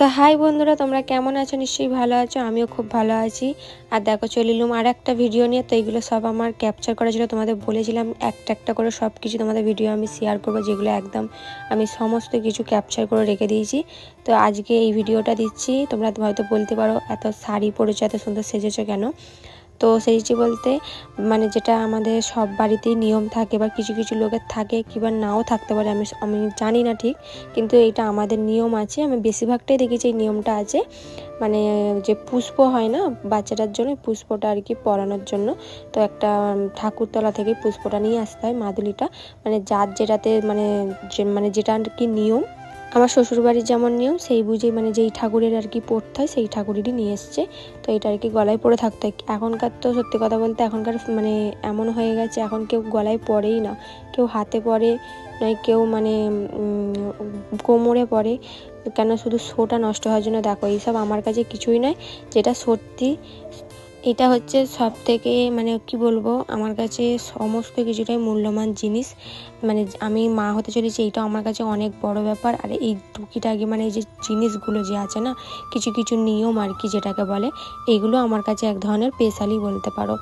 তো হাই বন্ধুরা, তোমরা কেমন আছো? নিশ্চয়ই ভালো আছো, আমিও খুব ভালো আছি। আর দেখো চলিলুম আর একটা ভিডিও নিয়ে। তো এইগুলো সব আমার ক্যাপচার করা ছিল তোমাদের বলেছিলাম, একটা একটা করে সব কিছু তোমাদের ভিডিও আমি শেয়ার করব, যেগুলো একদম আমি সমস্ত কিছু ক্যাপচার করে রেখে দিয়েছি। তো আজকে এই ভিডিওটা দিচ্ছি। তোমরা হয়তো বলতে পারো, এত শাড়ি পরেছো, এত সুন্দর সেজেছো কেন? তো সেজেছি বলতে মানে যেটা আমাদের সব বাড়িতেই নিয়ম থাকে বা কিছু কিছু লোকের থাকে কিংবা নাও থাকতে পারে, আমি আমি জানি না ঠিক, কিন্তু এটা আমাদের নিয়ম আছে। আমি বেশিরভাগটাই দেখেছি এই নিয়মটা আছে। মানে যে পুষ্প হয় না, বাচ্চাটার জন্য পুষ্পটা আর কি পরানোর জন্য। তো একটা ঠাকুরতলা থেকে পুষ্পটা নিয়ে আসতে হয় মাদুলিটা। মানে যার যেটাতে মানে মানে যেটা আর কি নিয়ম আমার শ্বশুরবাড়ির যেমন নিয়ম, সেই বুঝে মানে যেই ঠাকুরের আর কি পড়তে হয়, সেই ঠাকুরেরই নিয়ে এসছে। তো এটা আর কি গলায় পরে থাকতে হয়। এখনকার তো সত্যি কথা বলতে এখনকার মানে এমন হয়ে গেছে, এখন কেউ গলায় পরেই না। কেউ হাতে পরে নয়, কেউ মানে কোমরে পরে। কেন শুধু শোটা নষ্ট হওয়ার জন্য দেখো, এইসব আমার কাছে কিছুই নয়। যেটা সত্যি এটা হচ্ছে সব থেকে মানে কি বলব, আমার কাছে সমস্ত কিছুটাই মূল্যবান জিনিস। মানে আমি মা হতে চলেছি এইটাও আমার কাছে অনেক বড় ব্যাপার। আর এই টুকিটাকি মানে এই যে জিনিসগুলো যে আছে না, কিছু কিছু নিয়ম আর কি যেটাকে বলে এইগুলো আমার কাছে এক ধরনের পেশালি বলতে পারো।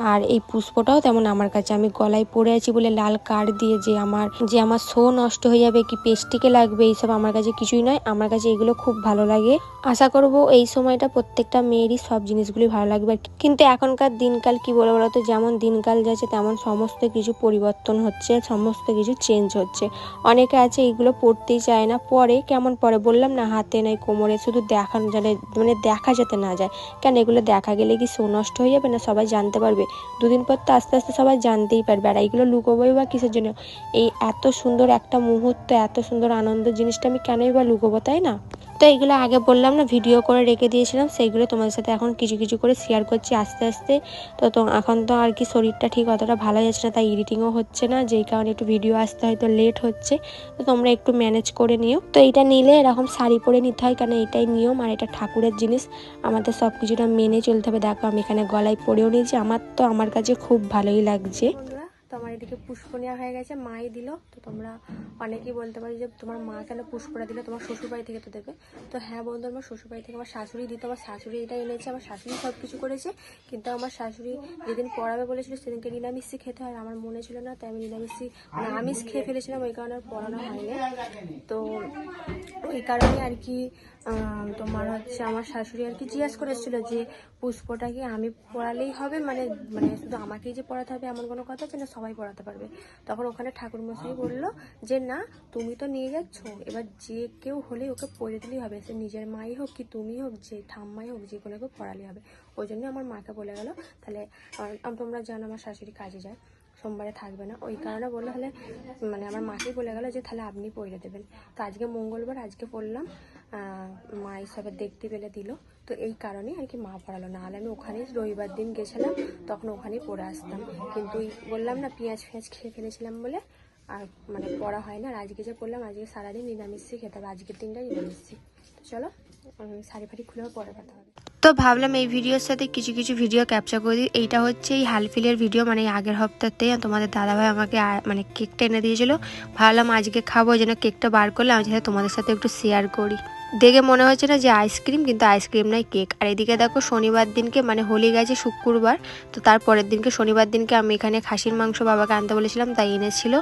আর এই পুষ্পটাও তেমন আমার কাছে। আমি গলায় পরে আছি বলে লাল কার্ড দিয়ে যে আমার যে আমার শো নষ্ট হয়ে যাবে, কি পেস্টিকে লাগবে, এইসব আমার কাছে কিছুই নয়। আমার কাছে এগুলো খুব ভালো লাগে। আশা করব এই সময়টা প্রত্যেকটা মেয়েরই সব জিনিসগুলি ভালো লাগবে। কিন্তু এখনকার দিনকাল কি বলে বলতো? যেমন দিনকাল যাচ্ছে, তেমন সমস্ত কিছু পরিবর্তন হচ্ছে, সমস্ত কিছু চেঞ্জ হচ্ছে। অনেকে আছে এইগুলো পড়তেই চায় না পরে কেমন পরে বললাম না, হাতে নাই কোমরে, শুধু দেখানো যাতে মানে দেখা যেতে না যায়। কেন এগুলো দেখা গেলে কি শো নষ্ট হয়ে যাবে না সবাই জানতে পারবে? দুদিন পর তো আস্তে আস্তে সবাই জানতেই পারবে। আর এইগুলো লুকোবোই বা কিসের জন্য? এই এত সুন্দর একটা মুহূর্ত, এত সুন্দর আনন্দ জিনিসটা আমি কেনই বা লুকোবো, তাই না? তো এইগুলো আগে বললাম না ভিডিও করে রেখে দিয়েছিলাম সেইগুলো তোমাদের সাথে এখন কিছু কিছু করে শেয়ার করছি আস্তে আস্তে। তো তো এখন তো আর কি শরীরটা ঠিক অতটা ভালো যাচ্ছে না, তাই এডিটিংও হচ্ছে না, যেই কারণে একটু ভিডিও আসতে হয়তো লেট হচ্ছে। তো তোমরা একটু ম্যানেজ করে নিও। তো এটা নিলে এরকম শাড়ি পরে নিতে হয়, কারণ এটাই নিয়ম আর এটা ঠাকুরের জিনিস। আমাদের সব কিছুটা মেনে চলতে হবে। দেখো, আমি এখানে গলায় পরেও নিয়েছি, আমার তো আমার কাছে খুব ভালোই লাগছে। তো আমার এদিকে পুষ্প নেওয়া হয়ে গেছে, মাই দিল। তো তোমরা অনেকেই বলতে পারি যে তোমার মা কেন পুষ্পটা দিলে? তোমার শ্বশুরবাড়ি থেকে তো দেবে। তো হ্যাঁ বন্ধু, আমার শ্বশুরবাড়ি থেকে আমার শাশুড়ি দিত, আমার শাশুড়ি এটা এনেছে, আমার শাশুড়ি সব কিছু করেছে। কিন্তু আমার শাশুড়ি যেদিন পড়াবে বলেছিল, সেদিনকে নিরামিষই খেতে হয়। আমার মনে ছিল না, তাই আমি নিরামিষই মানে আমিষ খেয়ে ফেলেছিলাম, ওই কারণে আর পড়ানো হয়নি। তো ওই কারণে আর কি তোমার হচ্ছে আমার শাশুড়ি আর কি জিজ্ঞেস করেছিল যে পুষ্পটা কি আমি পড়ালেই হবে? মানে মানে শুধু আমাকেই যে পড়াতে হবে এমন কোনো কথা আছে না? সবাই পড়াতে পারবে। তখন ওখানে ঠাকুরমশাই বলল যে, না, তুমি তো নিয়ে যাচ্ছ। এবার যে কেউ হলে ওকে পড়ে দিলেই হবে। সে নিজের মাই হোক কি তুমি হোক, যে ঠাম্মাই হোক, যে কোনো কেউ পড়ালেই হবে। ওই জন্য আমার মাকে বলে গেল, তাহলে তোমরা জানো আমার শাশুড়ি কাজে যায়। সোমবারে থাকবে না। ওই কারণে বলল, তাহলে মানে আমার মাকেই বলে গেলো যে, তাহলে আপনি পড়ে দেবেন। তো আজকে মঙ্গলবার আজকে পড়লাম হিসাবে দেখতে পেলে দিল, তো এই কারণে আর কি মা পড়ালো। না হলে আমি ওখানেই রবিবার দিন গেছিলাম, তখন ওখানেই পড়ে আসতাম। কিন্তু বললাম না, পেঁয়াজ ফেঁয়াজ খেয়ে ফেলেছিলাম বলে, আর মানে পড়া হয় না, আর আজকে যে পড়লাম, আজকে সারাদিন নিরামিষই খেতে হবে, আজকের দিনটাই নিরামিষই। তো চলো শাড়ি ফাড়ি খুলেও পরে কথা হবে। তো ভাবলাম এই ভিডিওর সাথে কিছু কিছু ভিডিও ক্যাপচার করে দিই। এইটা হচ্ছে এই হালফিলের ভিডিও মানে আগের হপ্তাহতে তোমাদের দাদাভাই আমাকে মানে কেকটা এনে দিয়েছিল। ভাবলাম আজকে খাব, যেন কেকটা বার করলে আমি যাতে তোমাদের সাথে একটু শেয়ার করি। দেখে মনে হচ্ছে না যে আইসক্রিম, কিন্তু আইসক্রিম নয়, কেক। আর এদিকে দেখো শনিবার দিনকে মানে হোলি গেছে শুক্রবার, তো তারপরের দিনকে, শনিবার দিনকে আমি এখানে খাসির মাংস বাবাকে আনতে বলেছিলাম, তাই এনেছিল।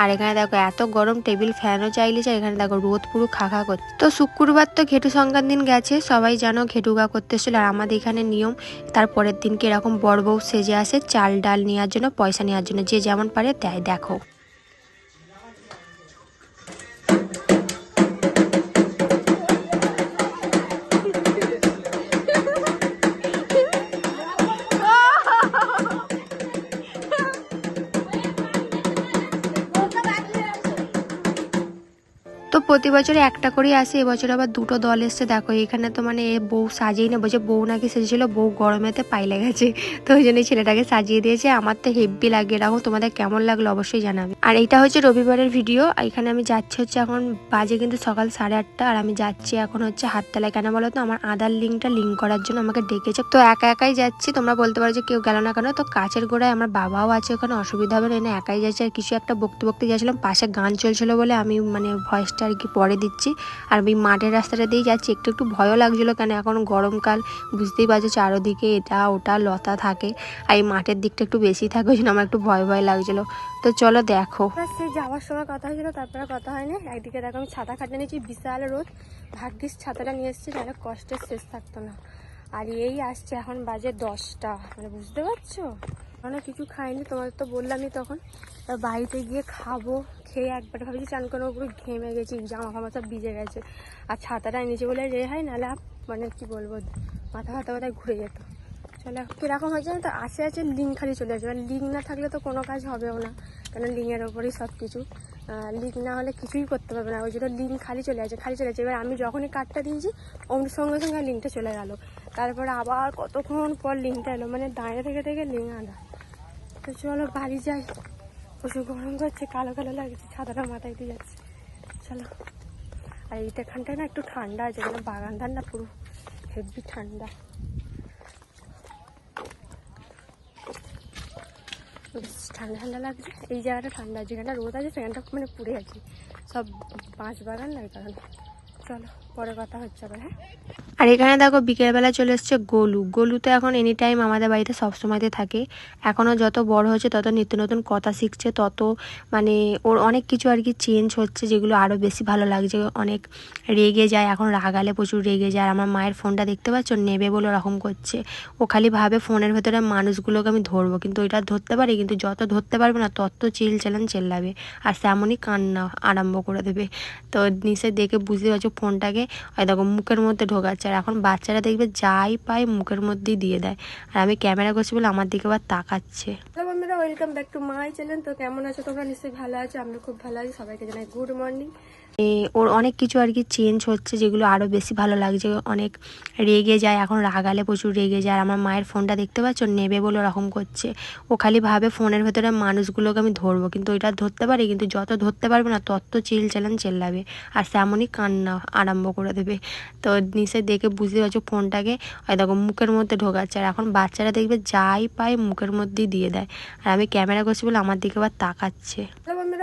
আর এখানে দেখো এত গরম, টেবিল ফ্যানও চাইলে চাই, এখানে দেখো রোদ পুরো খাখা করছে। তো শুক্রবার তো ঘেটু সংক্রান্ত দিন গেছে, সবাই জানো ঘেটুগা করতে এসেছিল। আর আমাদের এখানে নিয়ম, তারপরের দিনকে এরকম বড় বউ সেজে আসে, চাল ডাল নেওয়ার জন্য, পয়সা নেওয়ার জন্য, যে যেমন পারে দেয় দেখো। প্রতি বছরে একটা করেই আসে, এবছর আবার দুটো দল এসছে। দেখো, এখানে তো মানে বউ সাজিয়ে না বলছে বউ নাকি সেজেছিল, বউ গরমেতে পাইলে গেছে তো ওই জন্যই ছেলেটাকে সাজিয়ে দিয়েছে। আমার তো হেভি লাগে এরকম তোমাদের কেমন লাগল অবশ্যই জানাবে। আর এইটা হচ্ছে রবিবারের ভিডিও এখানে আমি যাচ্ছি হচ্ছে এখন বাজে কিন্তু সকাল সাড়ে আটটা, আর আমি যাচ্ছি এখন হচ্ছে হাততলায়। কেন বলো তো, আমার আধার লিঙ্কটা লিঙ্ক করার জন্য আমাকে ডেকেছে। তো একা একাই যাচ্ছি, তোমরা বলতে পারো যে কেউ গেল না কেন। তো কাছের গোড়ায় আমার বাবাও আছে ওখানে, অসুবিধা হবে না একাই যাচ্ছে। আর কিছু একটা বকতে বকতে যাচ্ছিলাম, পাশে গান চলছিল বলে আমি মানে ভয়েসটা আর কি পরে দিচ্ছি। আর আমি মাঠের রাস্তাটা দিয়ে যাচ্ছি। একটু একটু ভয়ও লাগছিল কেন? এখন গরমকাল, বুঝতেই পারছ চারোদিকে এটা ওটা লতা থাকে। আর এই মাঠের দিকটা একটু বেশি থাকে, ওই জন্য আমার একটু ভয় ভয় লাগছিল। তো চলো দেখো। সেই যাওয়ার সময় কথা হয়েছিল, তারপরে কথা হয়নি। একদিকে দেখো আমি ছাতা খাটে নিয়েছি, বিশাল রোদ। ভাগ্যিস ছাতাটা নিয়ে এসেছি তাহলে কষ্টের শেষ থাকতো না। আর এই আসছে এখন বাজে দশটা মানে বুঝতে পারছ? মানে কিছু খাইনি, তোমাদের তো বললামই তখন। বাড়িতে গিয়ে খাব, খেয়ে একবার ভাবছি চান করে পুরো ঘেমে গেছি, জামা ফামা সব ভিজে গেছে। আর ছাতাটা এনেছি বলে রেহাই নাহলে আর মানে কি বলব, মাথা ফাতা মাথায় ঘুরে যেত। চলো, কীরকম হয়েছে তো, আসে আছে লিঙ্ক খালি চলে আসবে লিঙ্ক না থাকলে তো কোনো কাজ হবেও না কারণ লিঙ্কের ওপরেই সব কিছু। লিঙ্ক না হলে কিছুই করতে পারবে না, ওই জন্য লিঙ্ক খালি চলে আছে খালি চলে আছে এবার আমি যখনই কার্ডটা দিয়েছি অমনি সঙ্গে সঙ্গে লিঙ্কটা চলে গেল। তারপরে আবার কতক্ষণ পর লিঙ্কটা এলো মানে দাঁড়িয়ে থেকে থেকে লিঙ্ক আনা তো চলো বাড়ি যাই। প্রচুর গরম করছে কালো কালো লাগছে, ছাতাটা মাথায় দিয়ে যাচ্ছে। চলো। আর এইটাখানটায় না একটু ঠান্ডা আছে, যেন বাগান ঠান্ডা পুরো হেভি ঠান্ডা। বেশ, ঠান্ডা ঠান্ডা লাগছে। এই জায়গাটা ঠান্ডা যেখানটা রোদ আছে সেখানটা মানে পুড়ে আছে সব বাঁশ বাগান না এই কারণে চলো। পরে কথা হচ্ছে আবার হ্যাঁ? আর এখানে দেখো বিকেলবেলা চলে এসছে গোলু। গোলু তো এখন এনি টাইম আমাদের বাড়িতে সবসময়তে থাকে। এখনও যত বড় হচ্ছে তত নিত্য নতুন কথা শিখছে, তত মানে ওর অনেক কিছু আর কি চেঞ্জ হচ্ছে, যেগুলো আরও বেশি ভালো লাগছে। অনেক রেগে যায়, এখন রাগালে প্রচুর রেগে যায়। আমার মায়ের ফোনটা দেখতে পাচ্ছ? নেবে বলে ওরকম করছে। ও খালি ভাবে ফোনের ভেতরে মানুষগুলোকে আমি ধরবো, কিন্তু ওইটা ধরতে পারি? কিন্তু যত ধরতে পারবে না, তত চিল চালান চেল্লাবে। আর তেমনই কান্না আরম্ভ করে দেবে। তো নিচে দেখে বুঝতে পারছ ফোনটাকে। ওই দেখো মুখের মধ্যে ঢোকাচ্ছে। আর এখন বাচ্চারা দেখবে যাই পায় মুখের মধ্যেই দিয়ে দেয়। আর আমি ক্যামেরা করছি বলে আমার দিকে আবার তাকাচ্ছে। Welcome back to my channel তো কেমন আছো? তোমরা নিশ্চয়ই ভালো আছো আমরা খুব ভালো আছি। সবাইকে জানাই গুড মর্নিং ওর অনেক কিছু আর কি চেঞ্জ হচ্ছে যেগুলো আরও বেশি ভালো লাগছে। অনেক রেগে যায়, এখন রাগালে প্রচুর রেগে যায়। আর আমার মায়ের ফোনটা দেখতে পাচ্ছ? নেবে বলে ওরকম করছে। ও খালি ভাবে ফোনের ভেতরে মানুষগুলোকে আমি ধরবো, কিন্তু ওইটা ধরতে পারি? কিন্তু যত ধরতে পারবে না, তত চিল চালান চেল্লাবে। আর তেমনই কান্না আরম্ভ করে দেবে। তো নিচে দেখে বুঝতে পারছ ফোনটাকে, ওই দেখো মুখের মধ্যে ঢোকাচ্ছে। আর এখন বাচ্চারা দেখবে যাই পায় মুখের মধ্যেই দিয়ে দেয়। আর আমি ক্যামেরা করছি বলে আমার দিকে আবার তাকাচ্ছে।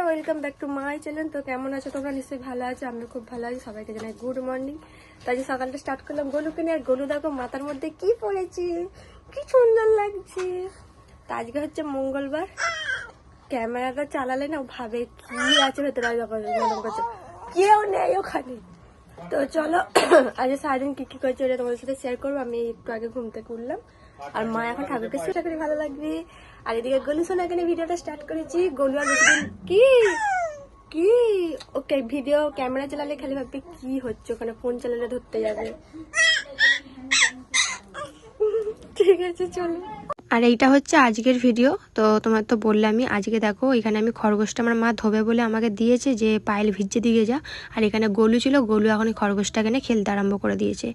Welcome back to my channel তো কেমন আছো তোমরা? নিশ্চয়ই ভালো আছো আমি খুব ভালো আছি। সবাইকে জানাই গুড মর্নিং তো আজকে সকালটা স্টার্ট করলাম গলুকে নিয়ে। আর গলু দেখো মাথার মধ্যে কি পড়েছে, কি সুন্দর লাগছে। তো আজকে হচ্ছে মঙ্গলবার। ক্যামেরাটা চালালে না ভাবে কি আছে ভেতরে। করছে। কেউ নেই ওখানে। তো চলো আজ সারাদিন কি কি করেছি ওটা তোমাদের সাথে শেয়ার করব। আমি একটু আগে ঘুম থেকে উঠলাম। আর মা এখন ঠাকুরকে সেটা করে ভালো লাগবে। আর এদিকে গলু শোনা এখানে ভিডিওটা স্টার্ট করেছি। গলু আর কি? কি? ওকে ভিডিও ক্যামেরা চালালে খালি ভাববে কি হচ্ছে? ওখানে ফোন চালালে ধরতে যাবে। ঠিক আছে, চলো। আর এইটা হচ্ছে আজকের ভিডিও। তো তোমার তো বললামই আজকে দেখো এখানে আমি খরগোশটা আমার মা ধোবে বলে আমাকে দিয়েছে যে পায়েল ভিজে দিয়ে যা। আর এখানে গলু ছিল গলু এখন খরগোশটা এখানে খেলতে আরম্ভ করে দিয়েছে।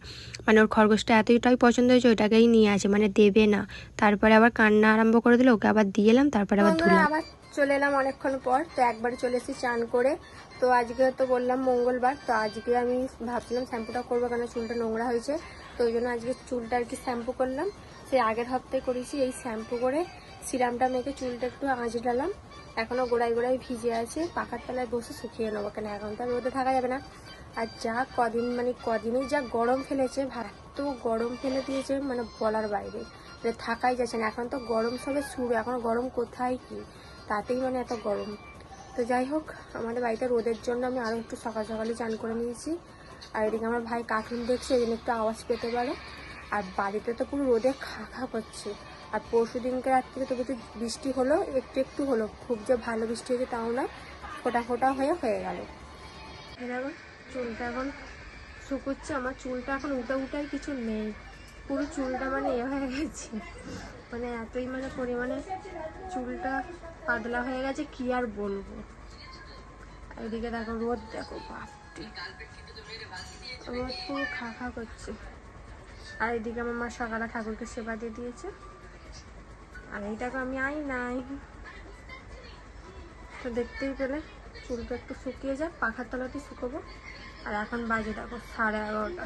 মানে ওর খরগোশটা এতটাই পছন্দ হয়েছে ওইটাকেই নিয়ে আছে মানে দেবে না। তারপরে আবার কান্না আরম্ভ করে দিল ওকে আবার দিয়ে এলাম তারপরে আবার ধুলাম। আবার চলে এলাম অনেকক্ষণ পর তো একবারে চলে এসেছি চান করে। তো আজকে তো বললাম মঙ্গলবার তো আজকে আমি ভাবছিলাম শ্যাম্পুটা করব কেন চুলটা নোংরা হয়েছে। তো ওই জন্য আজকে চুলটা আর কি শ্যাম্পু করলাম। সেই আগের হপ্তাহে করেছি এই শ্যাম্পু করে সিরামটা মেখে চুলটা একটু আঁচ আঁচড়ালাম এখনও গোড়ায় গোড়ায় ভিজে আছে, পাখার তলায় বসে শুকিয়ে নেব কেন? এখন তো রোদে থাকা যাবে না। আর যা কদিন মানে কদিনই যা গরম ফেলেছে এত গরম ফেলে দিয়েছে মানে বলার বাইরে। মানে থাকাই যাচ্ছে না, এখন তো গরম সবে শুরু, এখন গরম কোথায় কি? তাতেই মানে এত গরম। তো যাই হোক, আমাদের বাড়িতে রোদের জন্য আমি আরও একটু সকাল সকালে চান করে নিয়েছি। আর এদিকে আমার ভাই কার্টুন দেখছে জন্য একটু আওয়াজ পেতে পারে। আর বাড়িতে তো পুরো রোদে খা খা করছে। আর পরশু দিনকে রাত্রে তো কিছু বৃষ্টি হলো, একটু একটু হলো। খুব যে ভালো বৃষ্টি হয়েছে তাও না, ফোটা ফোটা হয়ে হয়ে গেল। দেখো, চুলটা এখন শুকোচ্ছে, আমার চুলটা এখন উঠে উঠাই কিছু নেই। পুরো চুলটা মানে এ হয়ে গেছে। মানে এতই মানে পরিমাণে চুলটা পাতলা হয়ে গেছে, কি আর বলব? এদিকে দেখো রোদ, দেখো বাপটি রোদ পুরো খা খা করছে। আর এদিকে আমার মা সকালে ঠাকুরকে সেবা দিয়ে দিয়েছে। আর এইটাকে আমি আই নাই। তো দেখতেই পেলে, চুলটা একটু শুকিয়ে যাক, পাখার তলাতে শুকোবো। আর এখন বাজে দেখো সাড়ে এগারোটা।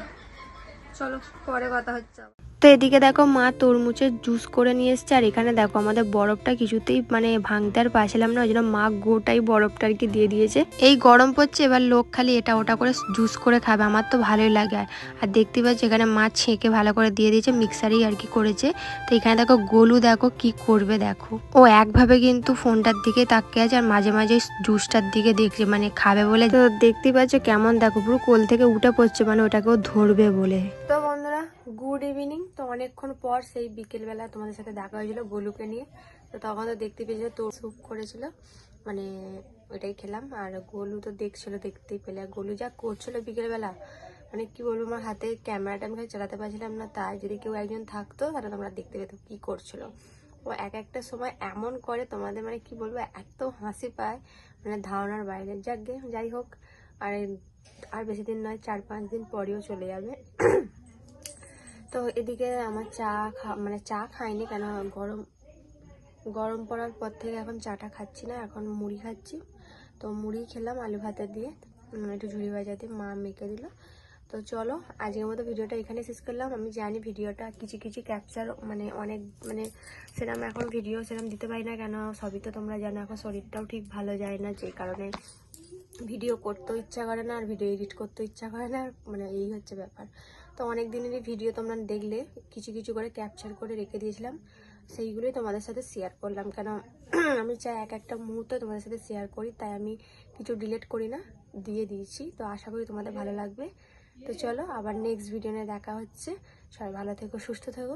চলো, পরে কথা হচ্ছে। তো এদিকে দেখো মা তরমুজের জুস করে নিয়ে এসছে, আর এখানে দেখো আমাদের বরফটা কিছুতেই মানে ভাঙতে আর পারছিলাম না, ওই জন্য মা গোটাই বরফটা আর কি দিয়ে দিয়েছে। এই গরম পড়ছে, এবার লোক খালি এটা ওটা করে জুস করে খাবে, আমার তো ভালোই লাগে। আর দেখতে পাচ্ছি এখানে মা ছেঁকে ভালো করে দিয়ে দিয়েছে, মিক্সারেই আর কি করেছে। তো এখানে দেখো গোলু দেখো কি করবে দেখো। ও একভাবে কিন্তু ফোনটার দিকে তাকিয়ে আছে, আর মাঝে মাঝে জুসটার দিকে দেখছে মানে খাবে বলে। তো দেখতে পাচ্ছ কেমন দেখো, পুরো কোল থেকে উঠে পড়ছে মানে ওটাকেও ধরবে বলে। তো গুড ইভিনিং তো অনেকক্ষণ পর সেই বিকেলবেলা তোমাদের সাথে দেখা হয়েছিল গোলুকে নিয়ে। তো তখন তো দেখতে পেয়েছিল তোর স্যুপ করেছিল। মানে ওইটাই খেলাম। আর গোলু তো দেখছিল দেখতেই পেলে। গোলু যা করছিল বিকেলবেলা মানে কি বলব আমার হাতে ক্যামেরাটা আমি চালাতে পারছিলাম না। তাই যদি কেউ একজন থাকতো তাহলে তোমরা দেখতে পেতো কি করছিল। ও এক একটা সময় এমন করে তোমাদের মানে কি বলব এত হাসি পায়। মানে ধারণার বাইরে। যাক গে, যাই হোক। আর আর বেশি দিন নয় চার পাঁচ দিন পরেও চলে যাবে। তো এদিকে আমার চা খা মানে চা খাইনি কেন, গরম গরম পড়ার পর থেকে এখন চাটা খাচ্ছি না, এখন মুড়ি খাচ্ছি। তো মুড়ি খেলাম, আলু ভাতে দিয়ে একটু ঝুড়ি ভাজা দিয়ে মা মেখে দিল। তো চলো, আজকের মতো ভিডিওটা এখানে শেষ করলাম। আমি জানি ভিডিওটা কিছু কিছু ক্যাপচার মানে অনেক মানে সেরকম এখন ভিডিও সেরকম দিতে পারি না কেন, সবই তো তোমরা জানো, এখন শরীরটাও ঠিক ভালো যায় না, যে কারণে ভিডিও করতেও ইচ্ছা করে না, আর ভিডিও এডিট করতেও ইচ্ছা করে না মানে এই হচ্ছে ব্যাপার। তো অনেক দিনেরই ভিডিও তোমরা দেখলে, কিছু কিছু করে ক্যাপচার করে রেখে দিয়েছিলাম। সেইগুলোই তোমাদের সাথে শেয়ার করলাম। কেন, আমি চাই এক একটা মুহূর্ত তোমাদের সাথে শেয়ার করি, তাই আমি কিছু ডিলেট করি না, দিয়ে দিয়েছি। তো আশা করি তোমাদের ভালো লাগবে। তো চলো, আবার নেক্সট ভিডিও নিয়ে দেখা হচ্ছে। সবাই ভালো থেকো, সুস্থ থেকো।